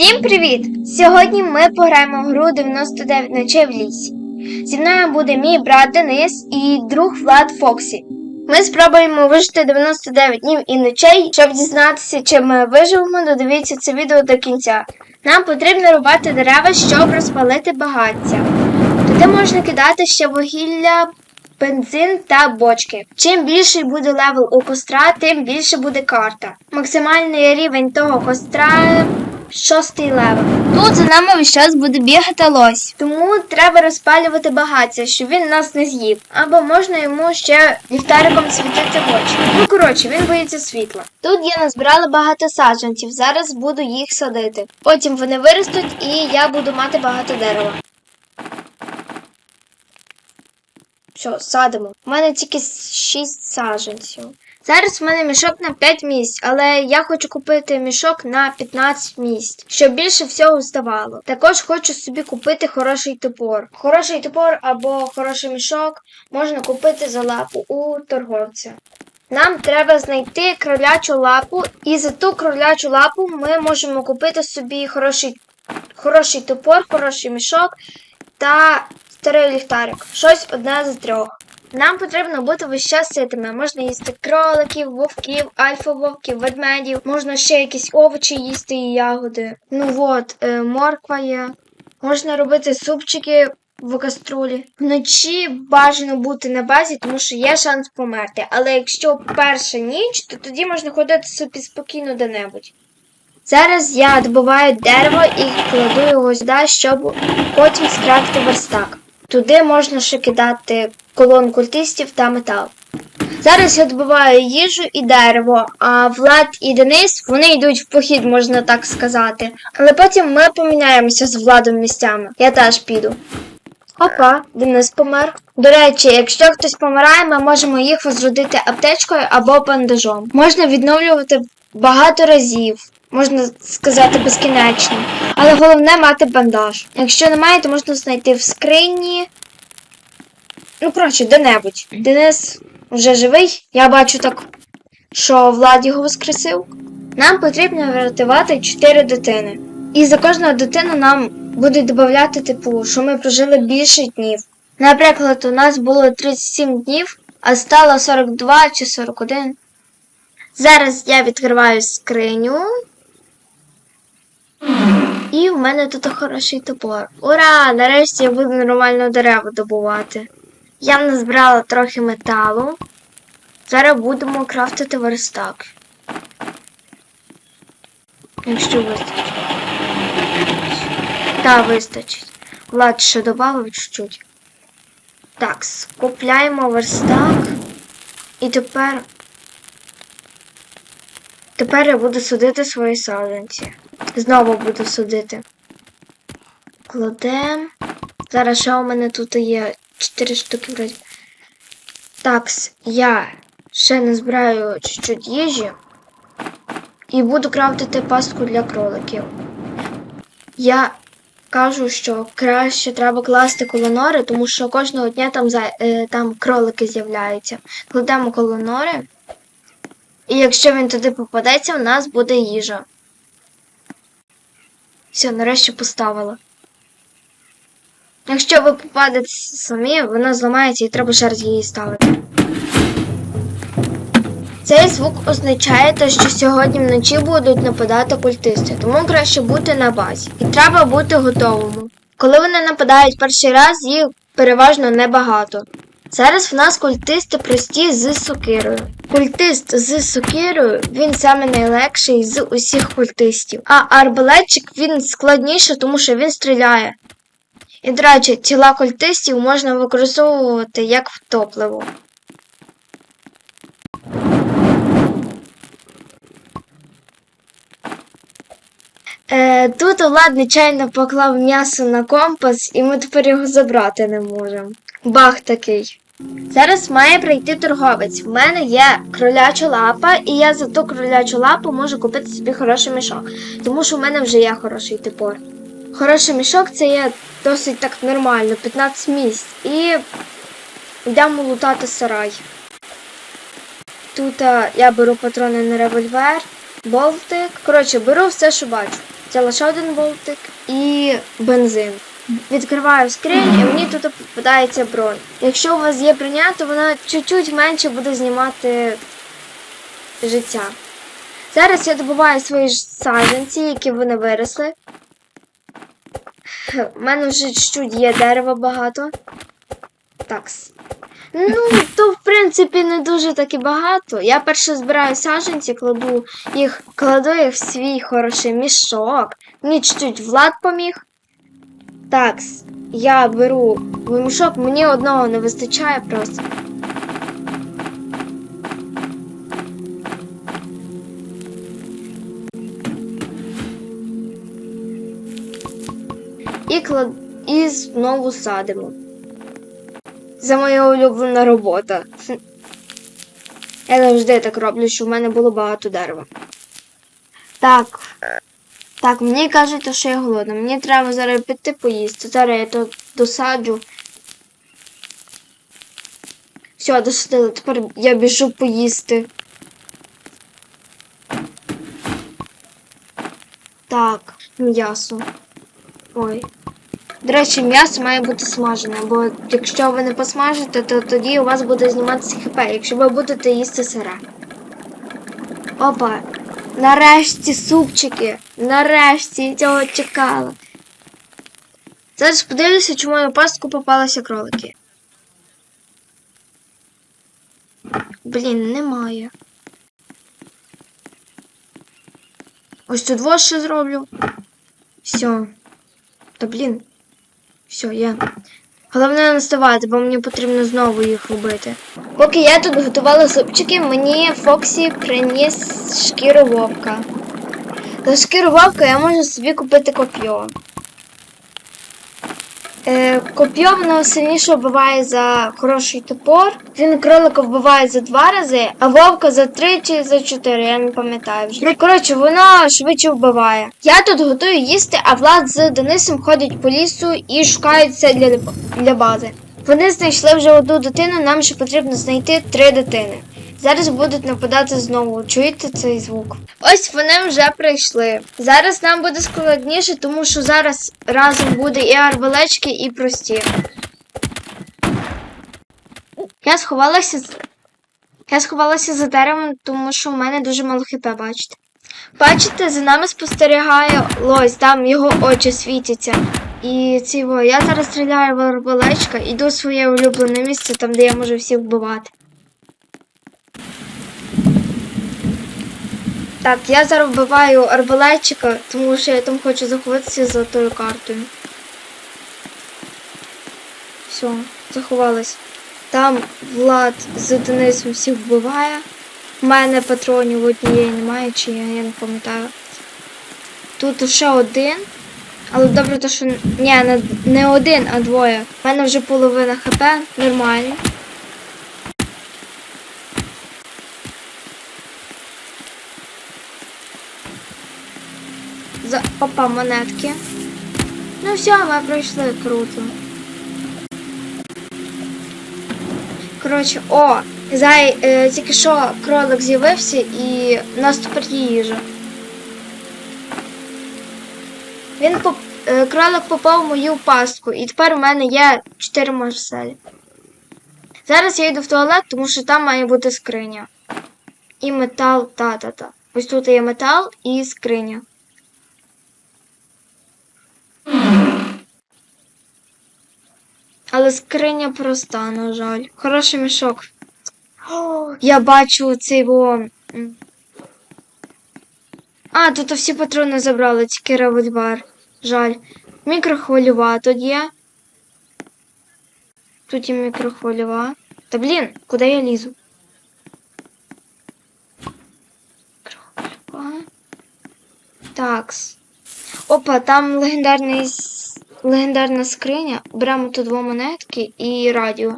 Всім привіт! Сьогодні ми пограємо в гру 99 ночей в лісі. Зі мною буде мій брат Денис і друг Влад Фоксі. Ми спробуємо вижити 99 днів і ночей, щоб дізнатися, чи ми виживемо, додивіться це відео до кінця. Нам потрібно рубати дерева, щоб розпалити багаття. Туди можна кидати ще вугілля, бензин та бочки. Чим більший буде левел у костра, тим більше буде карта. Максимальний рівень того костра шостий левел. Тут за нами весь час буде бігати лось. Тому треба розпалювати багаття, щоб він нас не з'їв. Або можна йому ще ліхтариком світити в очі. Ну коротше, він боїться світла. Тут я назбирала багато саджанців. Зараз буду їх садити. Потім вони виростуть і я буду мати багато дерева. Все, садимо. У мене тільки 6 саджанців. Зараз в мене мішок на 5 місць, але я хочу купити мішок на 15 місць, щоб більше всього ставало. Також хочу собі купити хороший топор. Хороший топор або хороший мішок можна купити за лапу у торговця. Нам треба знайти кролячу лапу, і за ту кролячу лапу ми можемо купити собі хороший, хороший топор, хороший мішок та старий ліхтарик. Щось одне з трьох. Нам потрібно бути весь. Можна їсти кроликів, вовків, альфа-вовків, ведмедів, можна ще якісь овочі їсти і ягоди. Ну от, е, морква є. Можна робити супчики в каструлі. Вночі бажано бути на базі, тому що є шанс померти. Але якщо перша ніч, то тоді можна ходити собі спокійно де-небудь. Зараз я добуваю дерево і кладу його сюди, щоб потім скрафти верстак. Туди можна ще кидати колон культистів та метал. Зараз я добуваю їжу і дерево, а Влад і Денис вони йдуть в похід, можна так сказати. Але потім ми поміняємося з Владом місцями. Я теж піду. Опа, Денис помер. До речі, якщо хтось помирає, ми можемо їх возродити аптечкою або бандажом. Можна відновлювати багато разів, можна сказати безкінечно. Але головне мати бандаж. Якщо немає, то можна знайти в скрині. Ну, коротше, де-небудь. Денис вже живий. Я бачу так, що Влад його воскресив. Нам потрібно врятувати 4 дитини. І за кожну дитину нам будуть додати, типу, що ми прожили більше днів. Наприклад, у нас було 37 днів, а стало 42 чи 41. Зараз я відкриваю скриню. І в мене тут хороший топор. Ура! Нарешті я буду нормально дерева добувати. Я назбирала трохи металу. Зараз будемо крафтити верстак. Якщо вистачить. Та, вистачить. Влад ще додав чуть-чуть. Так, скупляємо верстак. І тепер. Тепер я буду судити свої саджанці. Знову буду судити. Кладем. Зараз ще у мене тут є 4 штуки вроді. Такс, я ще назбираю чуть-чуть їжі. І буду крафтити пастку для кроликів. Я кажу, що краще треба класти колонори, тому що кожного дня там, е, там кролики з'являються. Кладемо колонори. І якщо він туди попадеться, в нас буде їжа. Все, нарешті поставила. Якщо ви попадете самі, вона зламається і треба ще раз її ставити. Цей звук означає те, що сьогодні вночі будуть нападати культисти, тому краще бути на базі. І треба бути готовому. Коли вони нападають перший раз, їх переважно небагато. Зараз в нас культисти прості з сокирою. Культист з сокирою він саме найлегший з усіх культистів. А арбалетчик він складніший, тому що він стріляє. І, до речі, тіла культистів можна використовувати як топливо. Е, тут Влад нечайно поклав м'ясо на компас, і ми тепер його забрати не можемо. Бах такий. Зараз має прийти торговець. В мене є кроляча лапа, і я за ту кролячу лапу можу купити собі хороший мішок, тому що в мене вже є хороший топор. Хороший мішок це є досить так нормально, 15 місць. І йдемо лутати сарай. Тут я беру патрони на револьвер, болтик. Коротше, беру все, що бачу. Взяла ще один болтик і бензин. Відкриваю скриню і мені тут попадається бронь. Якщо у вас є броня, то вона чуть-чуть менше буде знімати життя. Зараз я добуваю свої саджанці, які вони виросли. У мене вже чуть є дерева багато. Такс. Ну, то в принципі не дуже так і багато. Я перше збираю саджанці, кладу їх, кладу їх в свій хороший мішок. Мені чуть Влад поміг. Такс. Я беру мішок, мені одного не вистачає просто. І клад... і знову садимо. Це моя улюблена робота. Я завжди так роблю, щоб в мене було багато дерева. Так. Так, мені кажуть, що я голодна. Мені треба зараз піти поїсти. Зараз я то досаджу. Все, досадила. Тепер я біжу поїсти. Так, м'ясо. Ой. До речі, м'ясо має бути смажене, бо якщо ви не посмажите, то тоді у вас буде зніматися хп, якщо ви будете їсти сире. Опа. Нарешті супчики. Нарешті цього чекала. Зараз подивлюся, чому на пастку попалися кролики. Блін, немає. Ось тут вот ще зроблю. Все. Та блін. Все, я. Головне не наставати, бо мені потрібно знову їх робити. Поки я тут готувала супчики, мені Фоксі приніс шкіру вовка. За шкіру вовка я можу собі купити коп'йо. Е, коп'йо воно сильніше вбиває за хороший топор. Він кролика вбиває за два рази, а вовка за три чи за чотири, я не пам'ятаю вже. Ну, коротше, воно швидше вбиває. Я тут готую їсти, а Влад з Денисом ходять по лісу і шукають це для, для бази. Вони знайшли вже одну дитину, нам ще потрібно знайти три дитини. Зараз будуть нападати знову. Чуєте цей звук? Ось вони вже прийшли. Зараз нам буде складніше, тому що зараз разом буде і арбалечки, і прості. Я сховалася. Я сховалася за деревом, тому що в мене дуже мало хп, бачите. Бачите, за нами спостерігає лось, там його очі світяться. І цього, я зараз стріляю в арбалечка, іду в своє улюблене місце, там де я можу всіх вбивати. Так, я зараз вбиваю арбалетчика, тому що я там хочу заховатися за тою картою. Все, заховалась. Там Влад з Денисом всіх вбиває. У мене патронів однієї немає, чи я, я не пам'ятаю. Тут ще один. Але добре, то що. Ні, не один, а двоє. У мене вже половина хп, нормально. За... Опа, монетки. Ну все, ми пройшли круто. Коротше, о, зай, е, тільки що кролик з'явився і у нас тепер є їжа. Він поп... е, кролик попав в мою пастку, і тепер у мене є 4 марселі. Зараз я йду в туалет, тому що там має бути скриня. І метал, та-та-та. Ось тут є метал і скриня. Але скриня проста, на жаль. Хороший мішок. О, я бачу цей во. А, тут всі патрони забрали, тільки револьвер. Жаль. Мікрохвильова тут є. Тут і мікрохвильова. Та блін, куди я лізу? Мікрохвильова. Такс. Опа, там легендарний легендарна скриня. Беремо тут дві монетки і радіо.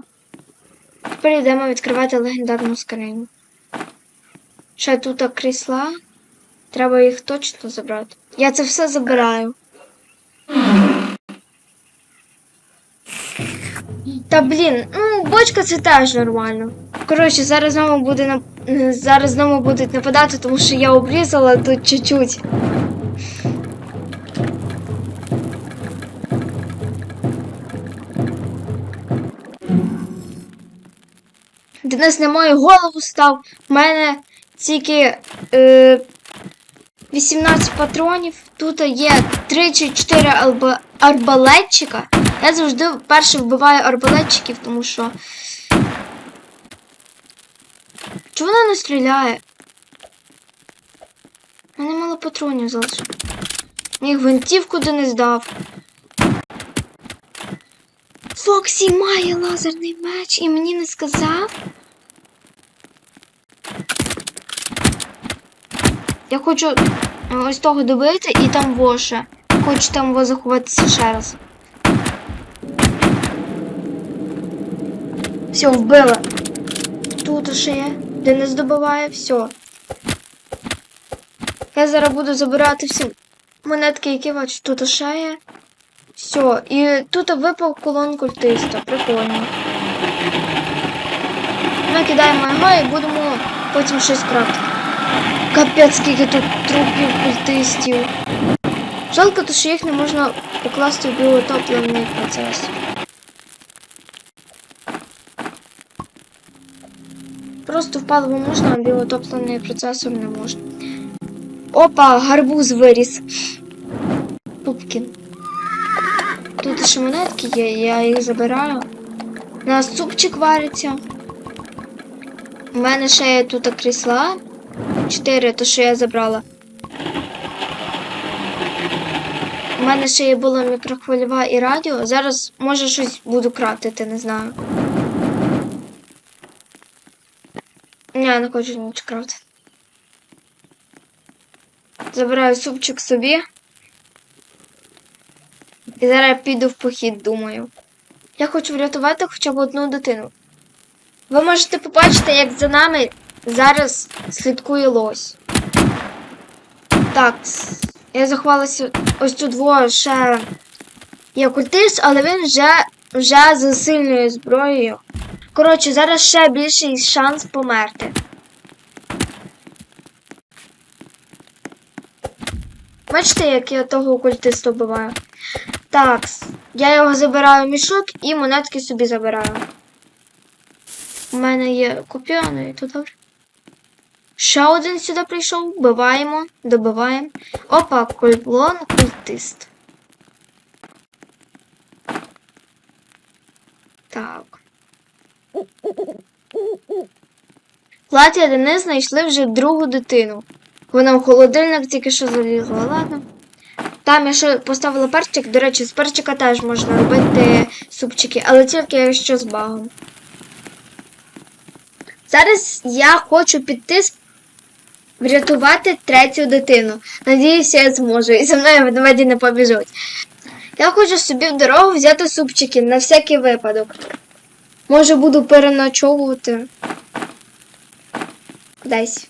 Тепер йдемо відкривати легендарну скриню. Ще тут крісла. Треба їх точно забрати. Я це все забираю. Та блін, ну бочка це теж нормально. Коротше, зараз знову буде нап... зараз знову будуть нападати, тому що я обрізала тут чуть-чуть. Денис на мою голову став. У мене тільки е, 18 патронів. Тут є 3 чи 4 арба- арбалетчика. Я завжди перше вбиваю арбалетчиків, тому що. Чого вона не стріляє? У мене мало патронів залишилось. Мені гвинтівку не здав. Фоксі має лазерний меч і мені не сказав. Я хочу е, ось того добити і там воше. Хочу там во заховатися ще раз. Все, вбила. Тут ще є. Де не здобуває, все. Я зараз буду забирати всі монетки, які бачу. Тут ще є. Все, і тут випав колон культиста. Прикольно. Ми кидаємо його і будемо потім щось крафтити. Капець, скільки тут трупів культистів. Жалко, то, що їх не можна покласти в біотопливний процес. Просто в паливо можна, а біотопливний процесор не можна. Опа, гарбуз виріс. Пупкін. Тут ще монетки є, я їх забираю. У нас супчик вариться. У мене ще є тут крісла. Чотири, то що я забрала. У мене ще є була мікрохвильова і радіо. Зараз може щось буду крафтити, не знаю. Я не хочу ніч крафтити. Забираю супчик собі. І зараз я піду в похід, думаю. Я хочу врятувати хоча б одну дитину. Ви можете побачити, як за нами зараз слідкує лось. Так, я заховалася ось тут во ще є культист, але він вже, вже за сильною зброєю. Коротше, зараз ще більший шанс померти. Бачите, як я того культиста вбиваю? Так, я його забираю в мішок і монетки собі забираю. У мене є купюра, і то добре. Ще один сюди прийшов, вбиваємо, добиваємо. Опа, кольблон, культист. Так. Платі Денис знайшли вже другу дитину. Вона в холодильник тільки що залізла, ладно. Там я ще поставила перчик. До речі, з перчика теж можна робити супчики, але тільки якщо з багом. Зараз я хочу піти врятувати третю дитину. Надіюся, я зможу. І за мною ведмеді не побіжуть. Я хочу собі в дорогу взяти супчики на всякий випадок. Може буду переночовувати. Десь.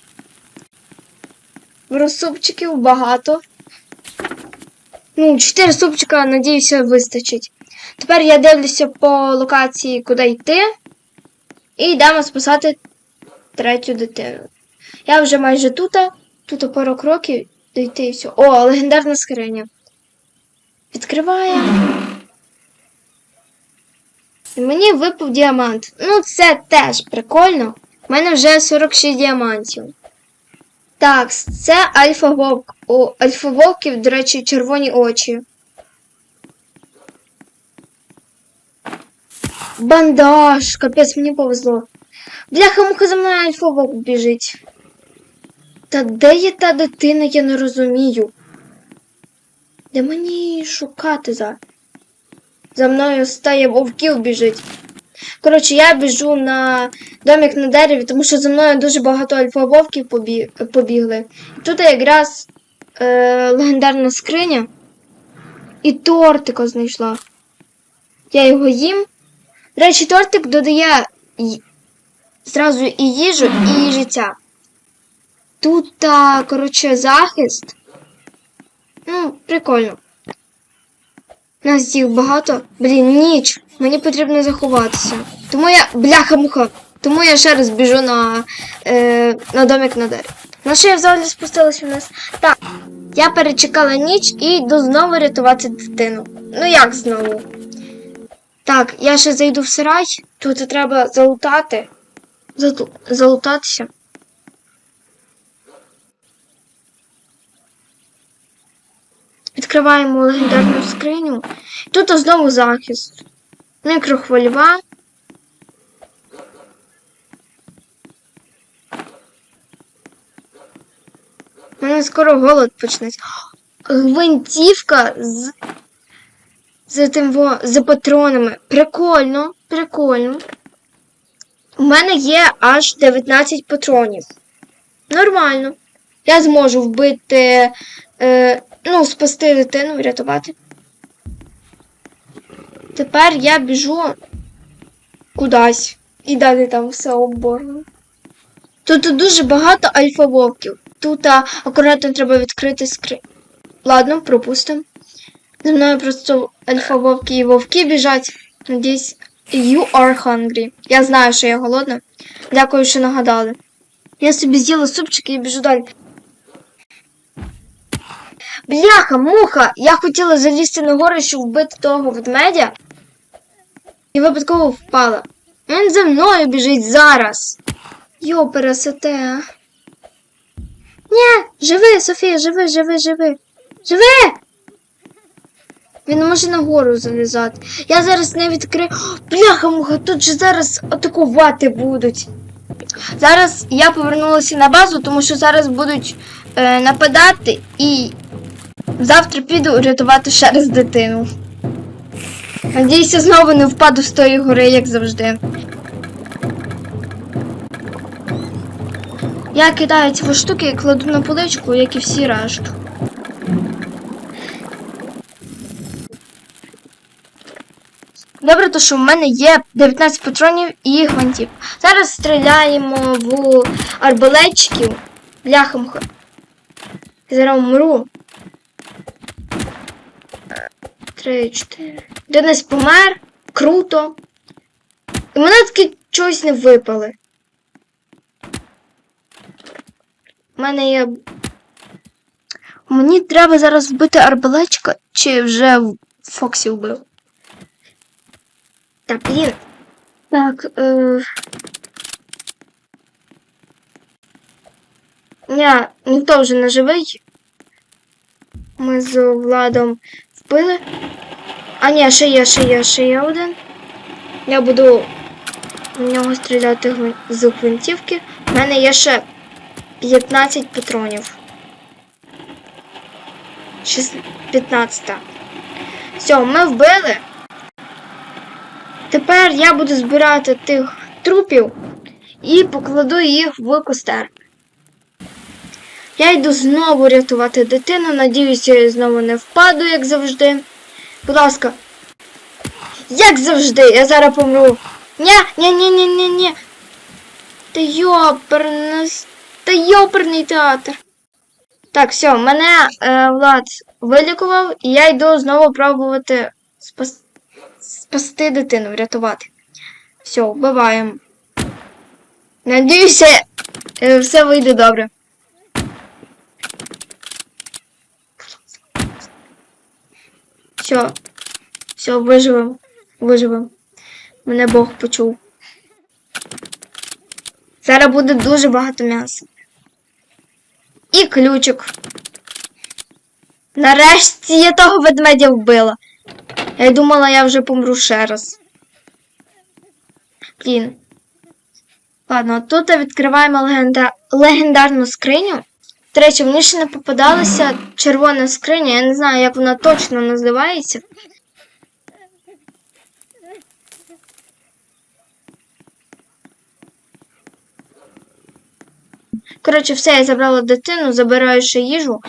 Беру супчиків багато. Ну, 4 супчика, надіюся, вистачить. Тепер я дивлюся по локації, куди йти. І йдемо спасати третю дитину. Я вже майже тут. Тут пару кроків дійти і все. О, легендарна скриня. Відкриваємо. Мені випав діамант. Ну, це теж прикольно. У мене вже 46 діамантів. Так, це альфа вовк. У альфа вовків, до речі, червоні очі. Бандаж, капець, мені повезло. Бляха муха за мною альфа вовк біжить. Та де є та дитина, я не розумію. Де мені шукати за? За мною стає вовків біжить. Коротше, я біжу на домик на дереві, тому що за мною дуже багато альфа-вовків побі... побігли. Тут якраз е... легендарна скриня. І тортика знайшла. Я його їм. До речі, тортик додає зразу і їжу, і життя. Тут, коротше, захист. Ну, прикольно. Нас їх багато. Блін, ніч. Мені потрібно заховатися. Тому я. Бляха-муха. Тому я ще раз біжу на, е, на домик на дереві. На що я взагалі спустилася вниз? Так. Я перечекала ніч і йду знову рятувати дитину. Ну як знову? Так, я ще зайду в сарай. Тут треба залутати. Залутатися. Відкриваємо легендарну скриню. Тут знову захист. Мікрохвильова. У мене скоро голод почнеться. Гвинтівка з. З тим во, з патронами. Прикольно, прикольно. У мене є аж 19 патронів. Нормально. Я зможу вбити. Е, ну, спасти дитину, врятувати. Тепер я біжу кудись. І далі там все оборно. Тут дуже багато альфа-вовків. Тут а, акуратно треба відкрити скрин. Ладно, пропустимо. За мною просто альфа-вовки і вовки біжать. Надіюсь, you are hungry. Я знаю, що я голодна. Дякую, що нагадали. Я собі з'їла супчики і біжу далі. Бляха, муха! Я хотіла залізти на гору, щоб вбити того ведмедя. І випадково впала. Він за мною біжить зараз. Йо, пересете. Ні, живи, Софія, живи, живи, живи. Живи! Він може на гору залізати. Я зараз не відкрию. Бляха, муха, тут же зараз атакувати будуть. Зараз я повернулася на базу, тому що зараз будуть е, нападати і завтра піду рятувати ще раз дитину. Надіюся, знову не впаду з тої гори, як завжди. Я кидаю ці штуки і кладу на поличку, як і всі решту. Добре, то що в мене є 19 патронів і гвинтів. Зараз стріляємо в арбалетчиків. Бляхом. Зараз умру. Три, чотири. Денис помер. Круто. І мене таки чогось не випали. У мене є. Мені треба зараз вбити арбалетчика, чи вже Фоксі вбив. Та блін. Так, е... Ня, ніхто вже не живий. Ми з Владом вбили. А ні, ще є, ще є, ще є один. Я буду в нього стріляти з гвинтівки. У мене є ще 15 патронів. 15. Все, ми вбили. Тепер я буду збирати тих трупів і покладу їх в костер. Я йду знову рятувати дитину. Надіюся, я знову не впаду, як завжди. Будь ласка. Як завжди, я зараз помру. Ня, ня, ня, ня, ня, ня. Та йопернес. Та йоперний театр. Так, все, мене е, Влад вилікував, і я йду знову пробувати спас... спасти дитину, врятувати. Все, вбиваємо. Надіюся, е, все вийде добре. Все, все, виживем. Виживем. Мене Бог почув. Зараз буде дуже багато м'яса. І ключик. Нарешті я того ведмедя вбила. Я думала, я вже помру ще раз. Блін. Ладно, тут відкриваємо легенда... легендарну скриню. До речі, мені ще не попадалася червона скриня. Я не знаю, як вона точно називається. Коротше, все, я забрала дитину, забираю ще їжу.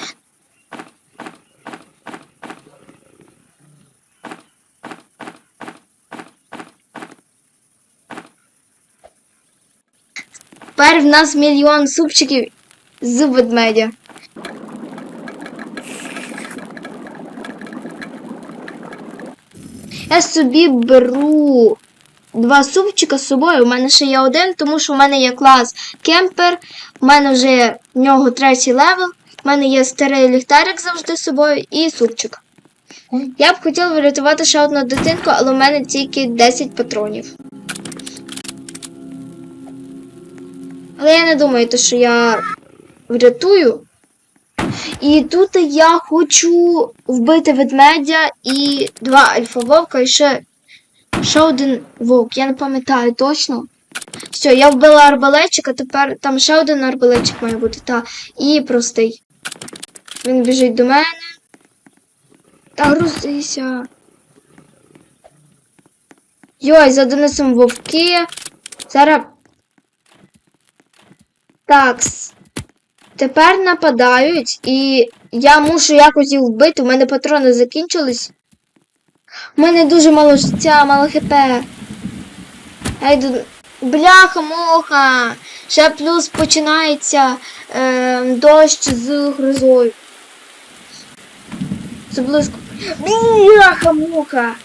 Тепер в нас мільйон супчиків з ведмедя. Я собі беру два супчика з собою. У мене ще є один, тому що в мене є клас кемпер, у мене вже в нього третій левел, у мене є старий ліхтарик завжди з собою і супчик. Я б хотіла врятувати ще одну дитинку, але у мене тільки 10 патронів. Але я не думаю, що я врятую. І тут я хочу вбити ведмедя і два альфа-вовка, і ще, ще один вовк. Я не пам'ятаю точно. Все, я вбила арбалетчика, тепер там ще один арбалетчик має бути, та. І простий. Він біжить до мене. Та грузися. Йой, за Денисом вовки. Зараз. Такс. Тепер нападають, і я мушу якось їх вбити. У мене патрони закінчились. У мене дуже мало життя, мало хп. Я йду. Бляха, муха. Ще плюс починається е, дощ з грозою. Це близько. Бляха, муха.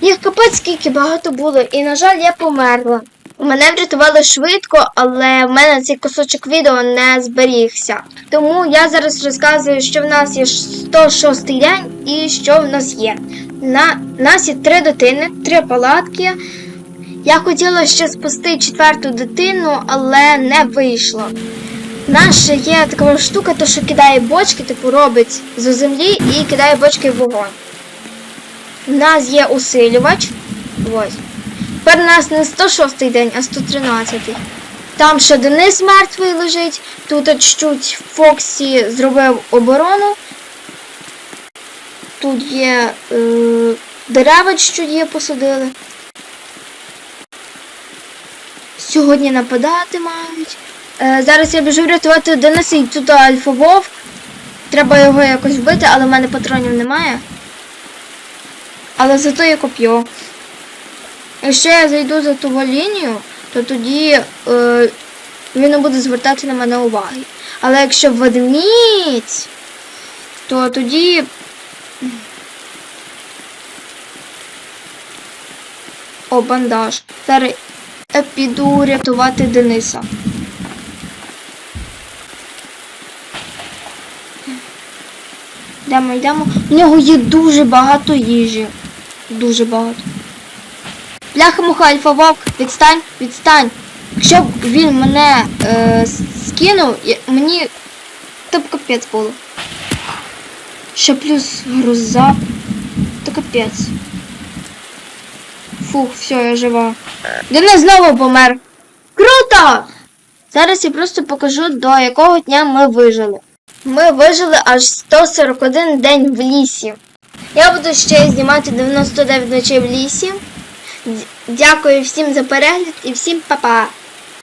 Їх капець скільки багато було, і, на жаль, я померла. Мене врятували швидко, але в мене цей кусочок відео не зберігся. Тому я зараз розказую, що в нас є 106 день і що в нас є. На нас є три дитини, три палатки. Я хотіла ще спасти четверту дитину, але не вийшло. У нас ще є така штука, то що кидає бочки, типу робить з землі і кидає бочки в вогонь. У нас є усилювач. Ось. Тепер у нас не 106 день, а 113. Там ще Денис мертвий лежить. Тут чуть Фоксі зробив оборону. Тут є е, дерева чуть є посадили. Сьогодні нападати мають. Е, зараз я біжу рятувати Дениса і тут альфа-вовк. Треба його якось вбити, але в мене патронів немає. Але зато є коп'є. Якщо я зайду за ту лінію, то тоді е, він не буде звертати на мене уваги. Але якщо ведмідь, то тоді. О, бандаж. Зараз я піду рятувати Дениса. Йдемо, йдемо. У нього є дуже багато їжі. Дуже багато. Бляха муха, альфа вовк, відстань, відстань. Якщо б він мене е, скинув, мені то капець було. Ще плюс гроза. То капець. Фух, все, я жива. Денис знову помер. Круто! Зараз я просто покажу, до якого дня ми вижили. Ми вижили аж 141 день в лісі. Я буду ще знімати 99 ночей в лісі. Дякую всім за перегляд і всім па-па!